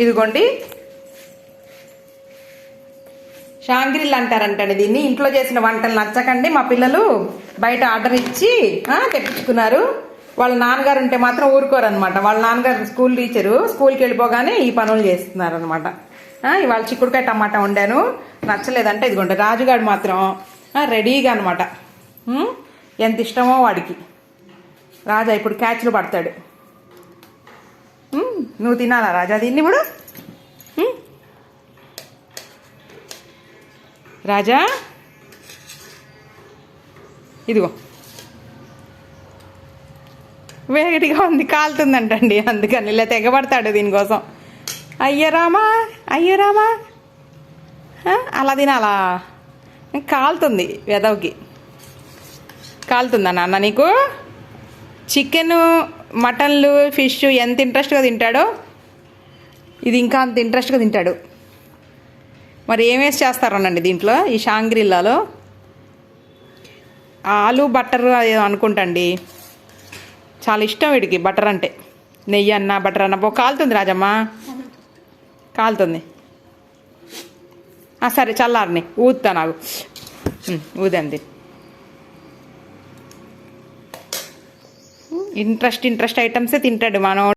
ఇదిగోండి. షాంగ్రిల్ అంటారంటండి దీన్ని. ఇంట్లో చేసిన వంటలు నచ్చకండి. మా పిల్లలు బయట ఆర్డర్ ఇచ్చి తెప్పించుకున్నారు. వాళ్ళ నాన్నగారు ఉంటే మాత్రం ఊరుకోరు అనమాట వాళ్ళ నాన్నగారు స్కూల్ టీచరు స్కూల్కి వెళ్ళిపోగానే ఈ పనులు చేస్తున్నారు అనమాట ఇవాళ చిక్కుడుకాయ టమాటా వండాను. నచ్చలేదంటే ఇదిగోండి రాజుగాడు మాత్రం రెడీగా అనమాట ఎంత ఇష్టమో వాడికి. రాజా ఇప్పుడు క్యాచ్లు పడతాడు. నువ్వు తినాలా రాజా? దీన్ని ఇప్పుడు రాజా? ఇదిగో. వేడిగా ఉంది కాలుతుందంటండి. అందుకని ఇలా తెగబడతాడు దీనికోసం. అయ్యరామా అయ్యరామా అలా తినాలా? కాలుతుంది వెదవుకి. కాలుతుందా నాన్న నీకు? చికెన్ మటన్లు ఫిష్ ఎంత ఇంట్రెస్ట్గా తింటాడో ఇది ఇంకా అంత ఇంట్రెస్ట్గా తింటాడు. మరి ఏమేసి చేస్తారనండి దీంట్లో? ఈ షాంగ్రిల్లాలో ఆలు బటర్ అనుకుంటండి. చాలా ఇష్టం వీడికి బటర్ అంటే. నెయ్యి అన్న బటర్ అన్న. బో కాలుతుంది రాజమ్మ. కాలుతుంది. సరే చల్లారని. ఊదుతా నాకు. ఊదండి ఇంట్రెస్ట్ ఇంట్రెస్ట్ ఐటమ్సే తింటాడు మనం